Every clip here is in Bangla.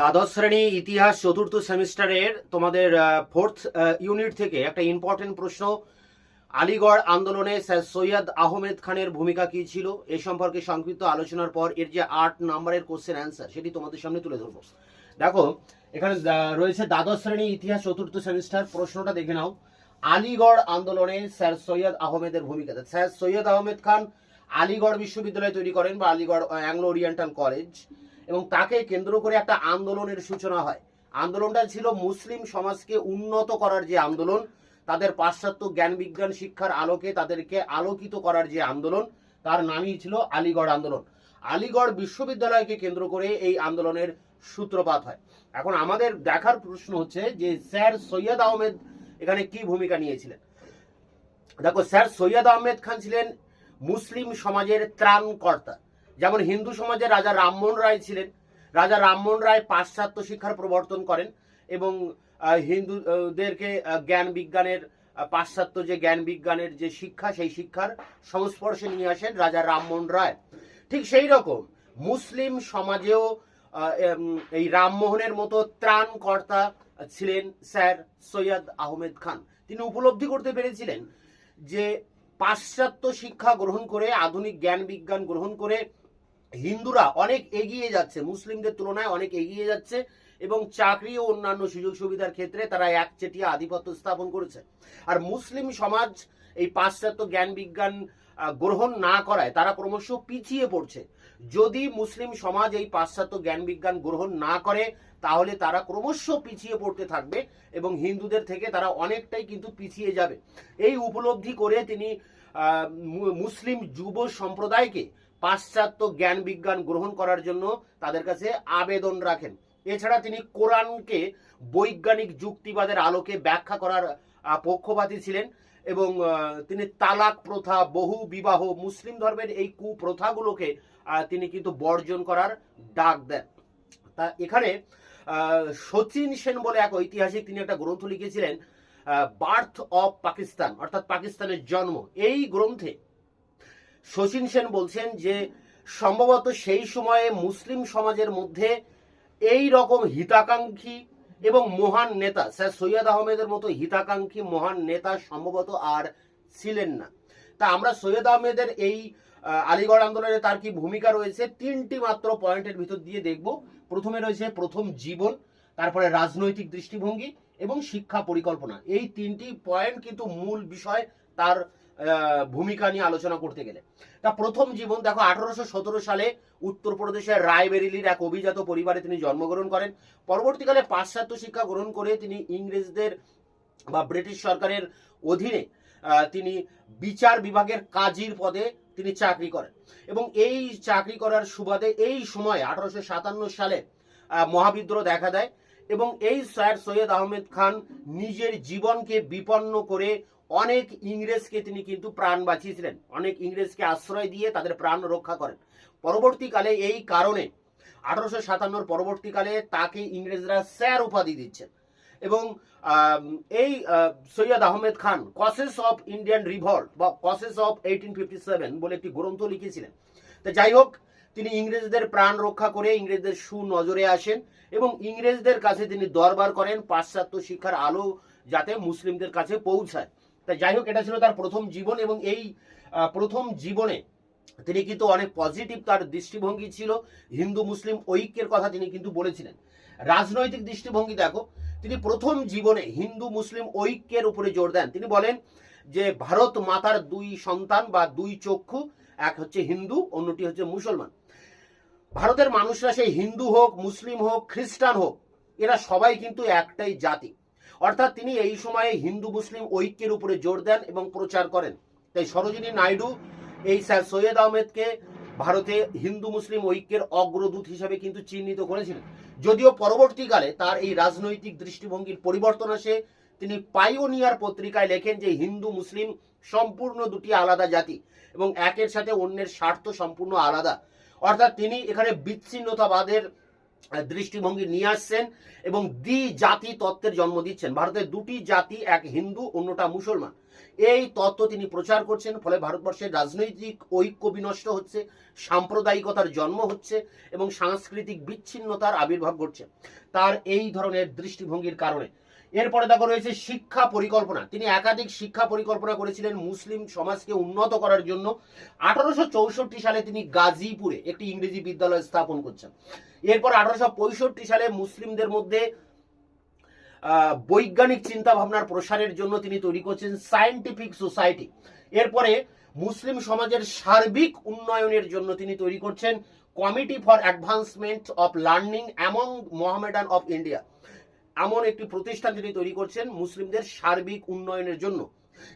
দ্বাদশ শ্রেণি ইতিহাস চতুর্থ সেমিস্টারের তোমাদের ফোর্থ ইউনিট থেকে একটা ইম্পর্টেন্ট প্রশ্ন, আলিগড় আন্দোলনে স্যার সৈয়দ আহমেদ খানের ভূমিকা কি ছিল? এ সম্পর্কে সংক্ষিপ্ত আলোচনার পর এর যে আট নম্বরের কোশ্চেন অ্যান্সার সেটি তোমাদের সামনে তুলে ধরবো। দেখো, এখানে রয়েছে দ্বাদশ শ্রেণি ইতিহাস চতুর্থ সেমিস্টার, প্রশ্নটা দেখে নাও। আলিগড় আন্দোলনে স্যার সৈয়দ আহমেদের ভূমিকা। স্যার সৈয়দ আহমেদ খান আলিগড় বিশ্ববিদ্যালয় তৈরি করেন বা আলিগড় অ্যাংলো ওরিয়েন্টাল কলেজ। এবং তাকে কেন্দ্র করে একটা আন্দোলনের সূচনা হয়। আন্দোলনটা ছিল মুসলিম সমাজকে উন্নত করার যে আন্দোলন, তাদের পাশ্চাত্য জ্ঞান বিজ্ঞান শিক্ষার আলোকে তাদেরকে আলোকিত করার যে আন্দোলন, তার নামই ছিল আলিগড় আন্দোলন। আলিগড় বিশ্ববিদ্যালয়কে কেন্দ্র করে এই আন্দোলনের সূত্রপাত হয়। এখন আমাদের দেখার প্রশ্ন হচ্ছে যে স্যার সৈয়দ আহমেদ এখানে কি ভূমিকা নিয়েছিলেন? দেখো, স্যার সৈয়দ আহমেদ খান ছিলেন মুসলিম সমাজের ত্রাণকর্তা যেমন হিন্দু সমাজে রাজা রামমোহন রায় ছিলেন, রাজা রামমোহন রায় পাশ্চাত্য শিক্ষার প্রবর্তন করেন এবং হিন্দুদেরকে জ্ঞান বিজ্ঞানের পাশ্চাত্য যে জ্ঞান বিজ্ঞানের যে শিক্ষা, সেই শিক্ষার সংস্পর্শে নিয়ে আসেন রাজা রামমোহন রায়। ঠিক সেই রকম মুসলিম সমাজেও এই রামমোহনের মতো ত্রাণকর্তা ছিলেন স্যার সৈয়দ আহমেদ খান। তিনি উপলব্ধি করতে পেরেছিলেন যে পাশ্চাত্য শিক্ষা গ্রহণ করে, আধুনিক জ্ঞান বিজ্ঞান গ্রহণ করে হিন্দুরা অনেক এগিয়ে যাচ্ছে, মুসলিমদের তুলনায় অনেক এগিয়ে যাচ্ছে এবং চাকরি ও অন্যান্য সুযোগ সুবিধার ক্ষেত্রে তারা একচেটিয়া আধিপত্য স্থাপন করেছে। আর মুসলিম সমাজ এই পাশ্চাত্য জ্ঞান বিজ্ঞান গ্রহণ না করায় তারা ক্রমশ পিছিয়ে পড়ছে। যদি মুসলিম সমাজ এই পাশ্চাত্য জ্ঞান বিজ্ঞান গ্রহণ না করে, তাহলে তারা ক্রমশ পিছিয়ে পড়তে থাকবে এবং হিন্দুদের থেকে তারা অনেকটাই কিন্তু পিছিয়ে যাবে। এই উপলব্ধি করে তিনি মুসলিম যুব সম্প্রদায়কে পাশ্চাত্য জ্ঞান বিজ্ঞান গ্রহণ করার জন্য তাদের কাছে আবেদন রাখেন। এছাড়া তিনি কোরআনকে বৈজ্ঞানিক যুক্তিবাদের আলোকে ব্যাখ্যা করার পক্ষপাতী ছিলেন এবং তিনি তালাক প্রথা, বহু বিবাহ, মুসলিম ধর্মের এই কুপ্রথাগুলোকে তিনি কিন্তু বর্জন করার ডাক দেন। তা এখানে সচিন সেন বলে এক ঐতিহাসিক তিনি একটা গ্রন্থ লিখেছিলেন বার্থ অফ পাকিস্তান, অর্থাৎ পাকিস্তানের জন্ম। এই গ্রন্থে শচীন সেন বলছেন যে, সম্ভবত সেই সময়ে মুসলিম সমাজের মধ্যে এই রকম হিতাকাঙ্ক্ষী এবং মহান নেতা, স্যার সৈয়দ আহমেদের মতো হিতাকাঙ্ক্ষী মহান নেতা সম্ভবত আর ছিলেন না। তা আমরা সৈয়দ আহমেদের এই আলিগড় আন্দোলনে তার কি ভূমিকা রয়েছে? তিনটি মাত্র পয়েন্টের ভিতর দিয়ে দেখব। প্রথমে রয়েছে প্রথম জীবন, তারপরে রাজনৈতিক দৃষ্টিভঙ্গি এবং শিক্ষা পরিকল্পনা। এই তিনটি পয়েন্ট কিন্তু মূল বিষয় তার ভূমিকা নিয়ে আলোচনা করতে গেলে। তা প্রথম জীবন, দেখো, আঠারোশো সতেরো সালে উত্তরপ্রদেশের রায়বেরিলির এক অভিজাত পরিবারে তিনি জন্মগ্রহণ করেন। পরবর্তীকালে পাশ্চাত্য শিক্ষা গ্রহণ করে তিনি ইংরেজদের বা ব্রিটিশ সরকারের অধীনে তিনি বিচার বিভাগের কাজীর পদে তিনি চাকরি করেন। এবং এই চাকরি করার সুবাদে এই সময়, আঠারোশো সাতান্ন সালে মহাবিদ্রোহ দেখা দেয় এবং এই স্যার সৈয়দ আহমেদ খান নিজের জীবনকে বিপন্ন করে অনেক ইংরেজকে তিনি কিন্তু প্রাণ বাঁচিয়েছিলেন। অনেক ইংরেজকে আশ্রয় দিয়ে তাদের প্রাণ রক্ষা করেন। পরবর্তীকালে এই কারণে আঠারোশো সাতান্নর পরবর্তীকালে তাকে ইংরেজরা স্যার উপাধি দিচ্ছেন। এবং এই Syed Ahmed Khan causes of Indian revolt বা causes of eighteen fifty seven বলে একটি গ্রন্থ লিখেছিলেন। তো যাই হোক, তিনি ইংরেজদের প্রাণ রক্ষা করে ইংরেজদের সুনজরে আসেন এবং ইংরেজদের কাছে তিনি দরবার করেন, পাশ্চাত্য শিক্ষার আলো যাতে মুসলিমদের কাছে পৌঁছায়। তা যাই হোক, এটা ছিল তার প্রথম জীবন এবং এই প্রথম জীবনে তিনি কিন্তু অনেক পজিটিভ তার দৃষ্টিভঙ্গি ছিল। হিন্দু, মুসলিম ঐক্যের কথা তিনি কিন্তু বলেছিলেন। রাজনৈতিক দৃষ্টিভঙ্গি দেখো, তিনি প্রথম জীবনে হিন্দু, মুসলিম ঐক্যের উপরে জোর দেন। তিনি বলেন যে ভারত মাতার দুই সন্তান বা দুই চক্ষু, এক হচ্ছে হিন্দু, অন্যটি হচ্ছে মুসলমান। ভারতের মানুষরা সেই হিন্দু হোক, মুসলিম হোক, খ্রিস্টান হোক, এরা সবাই কিন্তু একটাই জাতি। অর্থাৎ তিনি এই সময়ে হিন্দু মুসলিম ঐক্যের উপরে জোর দেন এবং প্রচার করেন। তাই সরোজিনী নাইডু এই স্যার সৈয়দ আহমেদকে ভারতে হিন্দু মুসলিম ঐক্যের অগ্রদূত হিসাবে কিন্তু চিহ্নিত করেছিলেন। যদিও পরবর্তীকালে তার এই রাজনৈতিক দৃষ্টিভঙ্গির পরিবর্তন আসে, তিনি পাইওনিয়ার পত্রিকায় লেখেন যে হিন্দু মুসলিম সম্পূর্ণ দুটি আলাদা জাতি এবং একের সাথে অন্যের স্বার্থ সম্পূর্ণ আলাদা। অর্থাৎ তিনি এখানে বিচ্ছিন্নতাবাদের দৃষ্টিভঙ্গি নিয়ে আসছেন এবং দ্বি জাতি তত্ত্বের জন্ম দিচ্ছেন। ভারতের দুটি জাতি, এক হিন্দু, অন্যটা মুসলমান। এই তত্ত্ব তিনি প্রচার করছেন, ফলে ভারতবর্ষের রাজনৈতিক ঐক্য বিনষ্ট হচ্ছে, সাম্প্রদায়িকতার জন্ম হচ্ছে এবং সাংস্কৃতিক বিচ্ছিন্নতার আবির্ভাব ঘটছে। তার এই ধরনের দৃষ্টিভঙ্গির কারণে এরপরে দেখো রয়েছে শিক্ষা পরিকল্পনা। তিনি একাধিক শিক্ষা পরিকল্পনা করেছিলেন মুসলিম সমাজকে উন্নত করার জন্য। আঠারোশো চৌষট্টি সালে তিনি গাজীপুরে একটি ইংরেজি বিদ্যালয় স্থাপন করছেন। এরপর আঠারোশো পঁয়ষট্টি সালে মুসলিমদের মধ্যে বৈজ্ঞানিক চিন্তা ভাবনার প্রসারের জন্য তিনি তৈরি করছেন সায়েন্টিফিক সোসাইটি। এরপরে মুসলিম সমাজের সার্বিক উন্নয়নের জন্য তিনি তৈরি করছেন committee for advancement of learning among Mohammedan of India. এমন একটি প্রতিষ্ঠান তিনি তৈরি করছেন মুসলিমদের সার্বিক উন্নয়নের জন্য।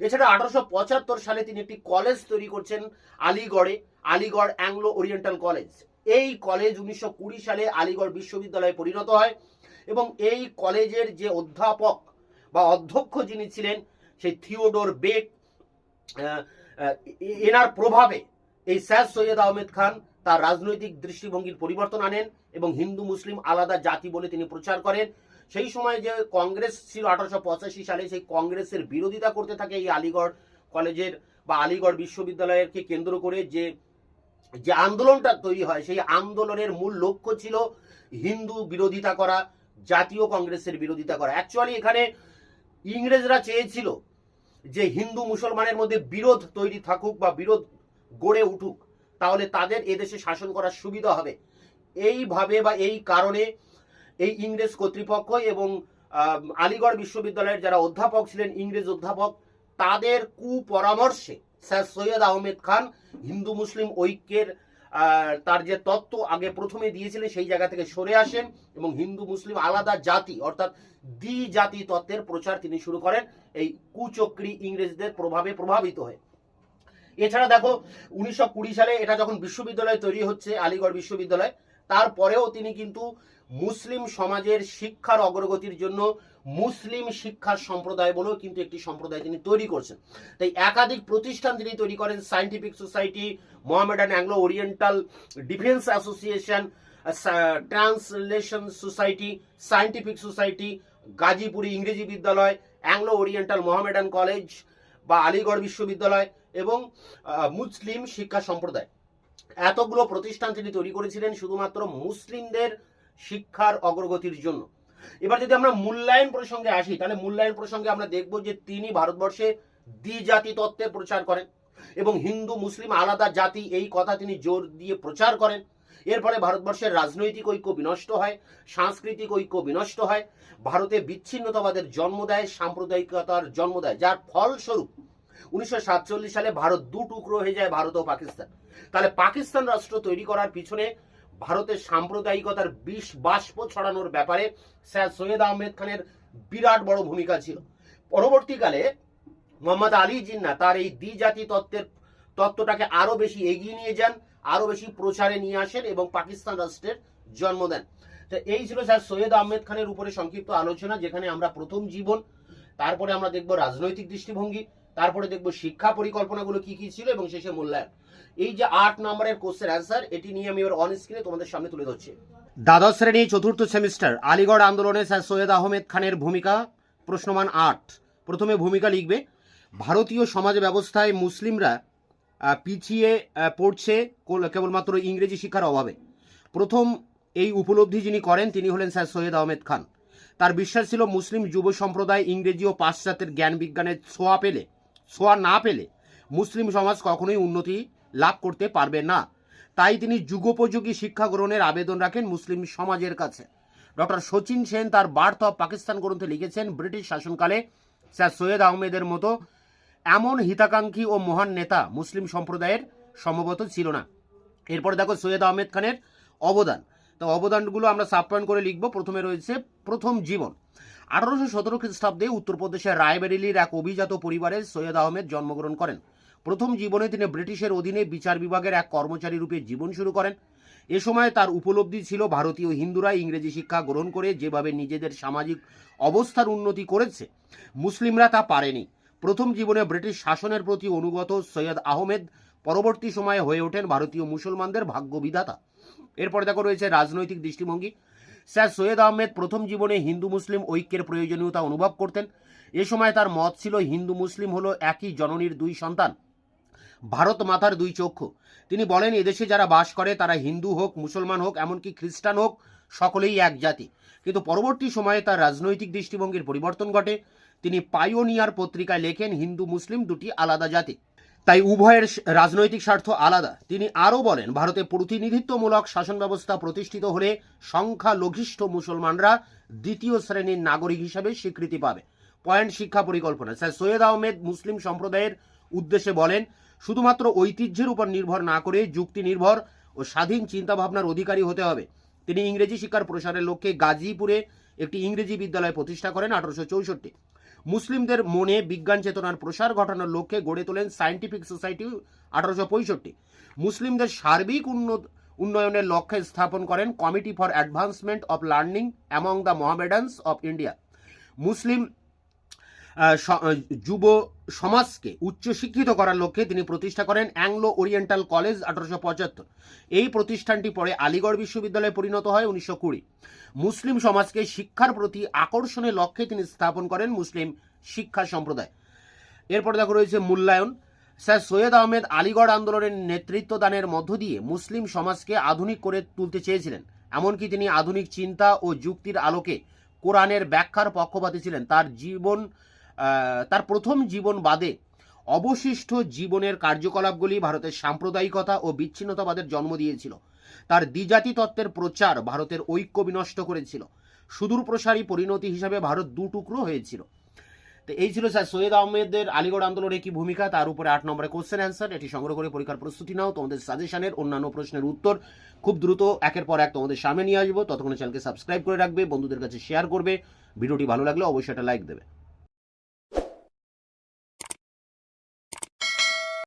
এছাড়া আঠারোশো পঁচাত্তর সালে তিনি একটি কলেজ তৈরি করছেন আলিগড়ে, আলিগড় অ্যাংলো ওরিয়েন্টাল কলেজ এই কলেজ উনিশশো কুড়ি সালে আলিগড় বিশ্ববিদ্যালয়ে পরিণত হয় এবং এই কলেজের যে অধ্যাপক বা অধ্যক্ষ যিনি ছিলেন, সেই থিওডোর বেক এনার প্রভাবে এই স্যার সৈয়দ আহমেদ খান তার রাজনৈতিক দৃষ্টিভঙ্গির পরিবর্তন আনেন এবং হিন্দু, মুসলিম আলাদা জাতি বলে তিনি প্রচার করেন। সেই সময় যে কংগ্রেস ছিল আঠারোশো পঁচাশি সালে, সেই কংগ্রেসের বিরোধিতা করতে থাকে এই আলিগড় কলেজের বা আলিগড় বিশ্ববিদ্যালয়েরকে কেন্দ্র করে যে যে আন্দোলনটা তৈরি হয়, সেই আন্দোলনের মূল লক্ষ্য ছিল হিন্দু বিরোধিতা করা, জাতীয় কংগ্রেসের বিরোধিতা করা। অ্যাকচুয়ালি এখানে ইংরেজরা চেয়েছিল যে হিন্দু মুসলমানের মধ্যে বিরোধ তৈরি থাকুক বা বিরোধ গড়ে উঠুক, তাহলে তাদের এদেশে শাসন করার সুবিধা হবে। এইভাবে বা এই কারণে এই ইংরেজ কর্তৃপক্ষ এবং আলিগড় বিশ্ববিদ্যালয়ের যারা অধ্যাপক ছিলেন, ইংরেজ অধ্যাপক, তাদের কুপরামর্শে স্যার সৈয়দ আহমেদ খান হিন্দু মুসলিম ঐক্যের তার যে তত্ত্ব আগে প্রথমে দিয়েছিলেন সেই জায়গা থেকে সরে আসেন এবং হিন্দু মুসলিম আলাদা জাতি, অর্থাৎ দ্বি জাতি তত্ত্বের প্রচার তিনি শুরু করেন, এই কুচক্রী ইংরেজদের প্রভাবে প্রভাবিত হয়ে। এছাড়া দেখো, উনিশশো কুড়ি সালে এটা যখন বিশ্ববিদ্যালয় তৈরি হচ্ছে, আলিগড় বিশ্ববিদ্যালয় তারপরেও তিনি কিন্তু মুসলিম সমাজের শিক্ষার অগ্রগতির জন্য মুসলিম শিক্ষার সম্প্রদায় বলেও কিন্তু একটি সম্প্রদায় তিনি তৈরি করছেন। তাই একাধিক প্রতিষ্ঠান তিনি তৈরি করেন scientific society Mohammedan Anglo Oriental defence association translation society scientific society Gazipuri ইংরেজি বিদ্যালয় অ্যাংলো ওরিয়েন্টাল মোহামেডান কলেজ বা আলিগড় বিশ্ববিদ্যালয় এবং মুসলিম শিক্ষা সম্প্রদায়। এতগুলো প্রতিষ্ঠান তিনি তৈরি করেছিলেন শুধুমাত্র মুসলিমদের শিক্ষার অগ্রগতির জন্য। এবার যদি আমরা মূল্যায়ন প্রসঙ্গে আসি, তাহলে মূল্যায়ন প্রসঙ্গে আমরা দেখব যে তিনি ভারতবর্ষে দ্বিজাতি তত্ত্বের প্রচার করেন এবং হিন্দু, মুসলিম আলাদা জাতি, এই কথা তিনি জোর দিয়ে প্রচার করেন। এর ফলে ভারতবর্ষের রাজনৈতিক ঐক্য বিনষ্ট হয়, সাংস্কৃতিক ঐক্য বিনষ্ট হয়, ভারতে বিচ্ছিন্নতাবাদের জন্ম দেয়, সাম্প্রদায়িকতার জন্ম দেয়, যার ফলস্বরূপ উনিশশো সাতচল্লিশ সালে ভারত দু টুকরো হয়ে যায় ভারত ও পাকিস্তান। তাহলে পাকিস্তান রাষ্ট্র তৈরি করার পিছনে ভারতের সাম্প্রদায়িকতার বিষ বাষ্প ছড়ানোর ব্যাপারে স্যার সৈয়দ আহমেদ খানের বিরাট বড় ভূমিকা ছিল। পরবর্তীকালে মোহাম্মদ আলী জিন্না তার এই দ্বিজাতি তত্ত্বের তত্ত্বটাকে আরও বেশি এগিয়ে নিয়ে যান, আরও বেশি প্রচারে নিয়ে আসেন এবং পাকিস্তান রাষ্ট্রের জন্ম দেন। তো এই ছিল স্যার সৈয়দ আহমেদ খানের উপরে সংক্ষিপ্ত আলোচনা, যেখানে আমরা প্রথম জীবন, তারপরে আমরা দেখব রাজনৈতিক দৃষ্টিভঙ্গি। তারপরে দেখব শিক্ষা পরিকল্পনাগুলো কি কি ছিল এবং শেষে মূল্যায়ন। এই যে আট নম্বরের কোশ্চেন অ্যান্সার এটি নিয়ে আমি এবার অন স্ক্রিনে তোমাদের সামনে তুলে ধরছি। দ্বাদশ শ্রেণি চতুর্থ সেমিস্টার আলিগড় আন্দোলনে স্যার সৈয়দ আহমেদ খানের ভূমিকা, প্রশ্নমান আট। প্রথমে ভূমিকা লিখবে, ভারতীয় সমাজ ব্যবস্থায় মুসলিমরা পিছিয়ে পড়ছে কেবলমাত্র ইংরেজি শিক্ষার অভাবে। প্রথম এই উপলব্ধি যিনি করেন, তিনি হলেন স্যার সৈয়দ আহমেদ খান। তার বিশ্বাস ছিল মুসলিম যুব সম্প্রদায় ইংরেজি ও পাশ্চাত্যের জ্ঞান বিজ্ঞানের ছোঁয়া পেলে ছোঁয়া না পেলে মুসলিম সমাজ কখনোই উন্নতি লাভ করতে পারবে না। তাই তিনি যুগোপযোগী শিক্ষা গ্রহণের আবেদন রাখেন মুসলিম সমাজের কাছে। ডক্টর সচিন সেন তার বার্থ অফ পাকিস্তান গ্রন্থে লিখেছেন, ব্রিটিশ শাসনকালে স্যার সৈয়দ আহমেদের মতো এমন হিতাকাঙ্ক্ষী ও মহান নেতা মুসলিম সম্প্রদায়ের সম্ভবত ছিল না। এরপরে দেখো সৈয়দ আহমেদ খানের অবদান। তো অবদানগুলো আমরা সাবপয়েন্ট করে লিখব। প্রথমে রয়েছে প্রথম জীবন। আঠারোশো সতেরো খ্রিস্টাব্দে উত্তরপ্রদেশের রায়বেরেলির এক অভিজাত পরিবারে সৈয়দ আহমেদ জন্মগ্রহণ করেন। প্রথম জীবনে তিনি ব্রিটিশের অধীনে বিচার বিভাগের এক কর্মচারী রূপে জীবন শুরু করেন। এ সময় তার উপলব্ধি ছিল ভারতীয় হিন্দুরা ইংরেজি শিক্ষা গ্রহণ করে যেভাবে নিজেদের সামাজিক অবস্থার উন্নতি করেছে, মুসলিমরা তা পারেনি। প্রথম জীবনে ব্রিটিশ শাসনের প্রতি অনুগত সৈয়দ আহমেদ পরবর্তী সময়ে হয়ে ওঠেন ভারতীয় মুসলমানদের ভাগ্য বিধাতা এরপরে দেখো রয়েছে রাজনৈতিক দৃষ্টিভঙ্গি। স্যার সৈয়দ আহমেদ প্রথম জীবনে হিন্দু মুসলিম ঐক্যের প্রয়োজনীয়তা অনুভব করতেন। এ সময় তার মত ছিল, হিন্দু মুসলিম হলো একই জননীর দুই সন্তান। ভারত মাতার দুই চক্ষু। তিনি বলেন, এদেশে যারা বাস করে, তারা হিন্দু হোক, মুসলমান হোক, এমনকি খ্রিস্টান হোক, সকলেই এক জাতি। কিন্তু পরবর্তী সময়ে তার রাজনৈতিক দৃষ্টিভঙ্গির পরিবর্তন ঘটে। তিনি পাইওনিয়ার পত্রিকায় লেখেন হিন্দু মুসলিম দুটি আলাদা জাতি। তাই উভয়ের রাজনৈতিক স্বার্থ আলাদা। তিনি আরও বলেন, ভারতে প্রতিনিধিত্বমূলক শাসন ব্যবস্থা প্রতিষ্ঠিত হলে সংখ্যালঘিষ্ঠ মুসলমানরা দ্বিতীয় শ্রেণির নাগরিক হিসাবে স্বীকৃতি পাবে। পয়েন্ট শিক্ষা পরিকল্পনা। স্যার সৈয়দ আহমেদ মুসলিম সম্প্রদায়ের উদ্দেশ্যে বলেন, শুধুমাত্র ঐতিহ্যের উপর নির্ভর না করে যুক্তি নির্ভর ও স্বাধীন চিন্তাভাবনার অধিকারী হতে হবে। তিনি ইংরেজি শিক্ষার প্রসারের লক্ষ্যে গাজীপুরে একটি ইংরেজি বিদ্যালয় প্রতিষ্ঠা করেন আঠারোশো চৌষট্টি। মুসলিমদের মনে বিজ্ঞান চেতনার প্রসার ঘটানোর লক্ষ্যে গড়ে তোলেন সায়েন্টিফিক সোসাইটি আঠারোশো পঁয়ষট্টি। মুসলিমদের সার্বিক উন্নত, উন্নয়নের লক্ষ্যে স্থাপন করেন committee for advancement of learning among the Mohammedans of India Muslim যুব সমাজকে উচ্চশিক্ষিত করার লক্ষ্যে তিনি প্রতিষ্ঠা করেন অ্যাংলো ওরিয়েন্টাল কলেজ আঠারোশো পঁচাত্তর। এই প্রতিষ্ঠানটি পরে আলিগড় বিশ্ববিদ্যালয়ে পরিণত হয় উনিশশো কুড়ি। মুসলিম সমাজকে শিক্ষার প্রতি আকর্ষণের লক্ষ্যে তিনি স্থাপন করেন মুসলিম শিক্ষা সম্প্রদায়। এরপর দেখো রয়েছে মূল্যায়ন। স্যার সৈয়দ আহমেদ আলিগড় আন্দোলনের নেতৃত্ব দানের মধ্য দিয়ে মুসলিম সমাজকে আধুনিক করে তুলতে চেয়েছিলেন। এমনকি তিনি আধুনিক চিন্তা ও যুক্তির আলোকে কোরআনের ব্যাখ্যার পক্ষপাতী ছিলেন। তার জীবন তার প্রথম জীবন বাদে অবশিষ্ট জীবনের কার্যকলাপগুলি ভারতের সাম্প্রদায়িকতা ও বিচ্ছিন্নতাবাদের জন্ম দিয়েছিল। তার দ্বিজাতি তত্ত্বের প্রচার ভারতের ঐক্য বিনষ্ট করেছিল। সুদূর প্রসারী পরিণতি হিসাবে ভারত দু টুকরো হয়েছিল। তো এই ছিল স্যার সৈয়দ আহমেদের আলিগড় আন্দোলনের কি ভূমিকা। তার উপরে আট নম্বরে কোশ্চেন অ্যান্সার এটি সংগ্রহ করে পরীক্ষার প্রস্তুতি নাও। তোমাদের সাজেশনের অন্যান্য প্রশ্নের উত্তর খুব দ্রুত একের পর এক তোমাদের সামনে নিয়ে আসব। ততক্ষণে চ্যানেলকে সাবস্ক্রাইব করে রাখবে, বন্ধুদের কাছে শেয়ার করবে। ভিডিওটি ভালো লাগলে অবশ্যই একটা লাইক দেবে।